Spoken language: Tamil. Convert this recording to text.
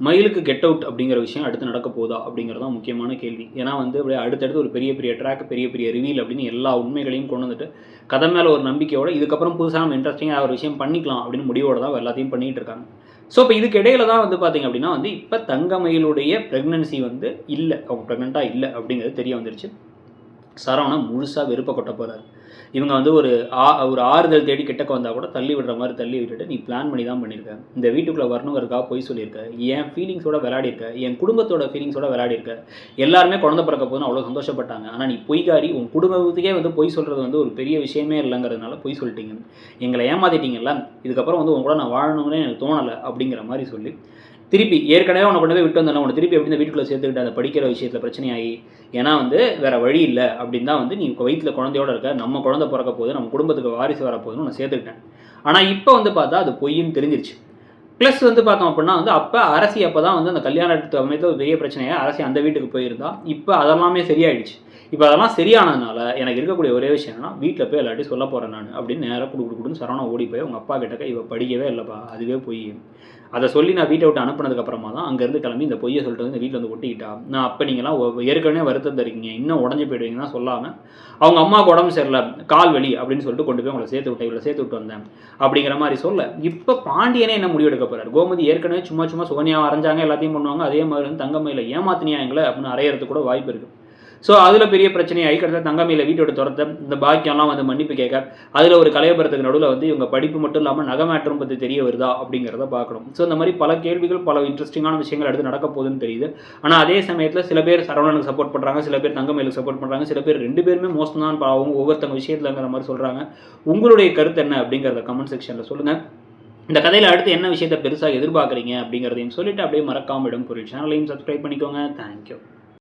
மயிலுக்கு கெட் அவுட் அப்படிங்கிற விஷயம் அடுத்து நடக்க போதா அப்படிங்கிறது தான் முக்கியமான கேள்வி. ஏன்னா வந்து அப்படியே அடுத்தடுத்து ஒரு பெரிய பெரிய ட்ராக் பெரிய பெரிய ரிவீல் அப்படின்னு எல்லா உண்மைகளையும் கொண்டு வந்துட்டு கதை மேலே ஒரு நம்பிக்கையோட இதுக்கப்புறம் புதுசாக நம்ம இன்ட்ரெஸ்டிங்காக ஒரு விஷயம் பண்ணிக்கலாம் அப்படின்னு முடிவோட தான் எல்லாத்தையும் பண்ணிகிட்டு இருக்காங்க. ஸோ இப்போ இதுக்கு இடையில தான் வந்து பார்த்தீங்க அப்படின்னா வந்து இப்போ தங்கமயிலுடைய ப்ரெக்னன்சி வந்து இல்லை. அவங்க ப்ரெக்னெண்ட்டாக இல்லை அப்படிங்கிறது தெரிய வந்துருச்சு. சரவணன் முழுசாக விருப்ப கொட்ட போகிறார் இவங்க வந்து ஒரு ஆ ஒரு ஆறுதல் தேடி கிட்டக்க வந்தால் கூட தள்ளி விடுற மாதிரி தள்ளி விட்டுட்டு நீ பிளான் பண்ணி தான் பண்ணியிருக்க இந்த வீட்டுக்குள்ளே வரணுங்கிறதுக்காக போய் சொல்லியிருக்க என் ஃபீலிங்ஸோட விளையாடிருக்க. என் குடும்பத்தோட ஃபீலிங்ஸோட விளையாடிருக்க. எல்லாருமே குழந்தை பிறக்க போதுன்னு அவ்வளோ சந்தோஷப்பட்டாங்க. ஆனால் நீ பொய்காரி உன் குடும்பத்துக்கே வந்து பொய் சொல்கிறது வந்து ஒரு பெரிய விஷயமே இல்லைங்கிறதுனால பொய் சொல்லிட்டீங்க. எங்களை ஏமாத்திட்டீங்கல்ல. இதுக்கப்புறம் வந்து உங்க கூட நான் வாழணும்னே எனக்கு தோணலை. அப்படிங்கிற மாதிரி சொல்லி திருப்பி ஏற்கனவே உன்னை கொண்டு போய் விட்டு வந்தாலும் உன்னை திருப்பி எப்படி இந்த வீட்டுக்குள்ளே சேர்த்துக்கிட்டு அதை படிக்கிற விஷயத்தில் பிரச்சனையாகி ஏன்னா வந்து வேறு வழி இல்லை அப்படின்னு தான் வந்து நீ வயிற்றில் குழந்தையோட இருக்க நம்ம குழந்தை பிறக்க போது நம்ம குடும்பத்துக்கு வாரிசு வரப்போகுதுன்னு உன்னை சேர்த்துக்கிட்டேன். ஆனால் இப்போ வந்து பார்த்தா அது பொய்ன்னு தெரிஞ்சிருச்சு. ப்ளஸ் வந்து பார்த்தோம் அப்படின்னா வந்து அப்போ அரசி அப்போ தான் வந்து அந்த கல்யாணத்து அமைத்து ஒரு பெரிய பிரச்சனையாக அரசி அந்த வீட்டுக்கு போயிருந்தா இப்போ அதெல்லாமே சரியாயிடுச்சு. இப்போ அதெல்லாம் சரியானதுனால எனக்கு இருக்கக்கூடிய ஒரே விஷயம் என்னன்னா வீட்டில் போய் எல்லாத்தையும் சொல்ல போகிறேன் நான் அப்படின்னு நேராக குடு குடு குடுன்னு சரவணா ஓடி போய் உங்கள் அப்பா கிட்டக்க இவ படிக்கவே இல்லைப்பா அதுவே பொய். அதை சொல்லி நான் வீட்டை விட்டு அனுப்புனதுக்கு அப்புறமா தான் அங்கேருந்து கிளம்பி இந்த பொய்யை சொல்லிட்டு வந்து இந்த வீட்டில் வந்து ஒட்டிக்கிட்டா. நான் அப்போ நீங்களாம் ஏற்கனவே வருத்தம் இருக்கீங்க இன்னும் உடஞ்சி போயிடுவீங்கன்னா சொல்லாமல் அவங்க அம்மாவுக்கு உடம்பு சரியில்லை கால் வலி அப்படின்னு சொல்லிட்டு கொண்டு போய் உங்களை சேர்த்து விட்டேன் இவ்வளோ சேர்த்து விட்டு வந்தேன் அப்படிங்கிற மாதிரி சொல்ல இப்போ பாண்டியனே என்ன முடிவெடுக்க போறாரு. கோமதி ஏற்கனவே சும்மா சும்மா சுகன்யா அரைஞ்சாங்க எல்லாத்தையும் பண்ணுவாங்க. அதே மாதிரி வந்து தங்கமையில ஏமாத்தினியா எங்களை அப்படின்னு அறையறதுக்கு கூட வாய்ப்பு இருக்கு. ஸோ அதில் பெரிய பிரச்சனையை ஐக்கிட்ட தங்கமையில் வீட்டோட துரத்த இந்த பாக்கியம்லாம் வந்து மன்னிப்பு கேட்க அதில் ஒரு கலையபுரத்துக்கு நடுவில் வந்து இவங்க படிப்பு மட்டும் இல்லாமல் நகமேற்றம் பற்றி தெரிய வருதா அப்படிங்கிறத பார்க்கணும். ஸோ இந்த மாதிரி பல கேள்விகள் பல இன்ட்ரெஸ்டிங்கான விஷயங்கள் அடுத்து நடக்க போகுதுன்னு தெரியுது. ஆனால் அதே சமயத்தில் சில பேர் சரவணனுக்கு சப்போர்ட் பண்ணுறாங்க சில பேர் தங்கமையிலுக்கு சப்போர்ட் பண்ணுறாங்க சில பேர் ரெண்டு பேருமே மோசம் தான் அவங்க ஒவ்வொருத்தங்க விஷயத்துலங்கிற மாதிரி சொல்கிறாங்க உங்களுடைய கருத்து என்ன அப்படிங்கிறத கமெண்ட் செக்ஷனில் சொல்லுங்கள் இந்த கதையில் அடுத்து என்ன விஷயத்தை பெருசாக எதிர்பார்க்குறீங்க அப்படிங்கிறதையும் சொல்லிட்டு அப்படியே மறக்காமல் இடம் பொருள் சேனலையும் சப்ஸ்கிரைப் பண்ணிக்கோங்க. தேங்க்யூ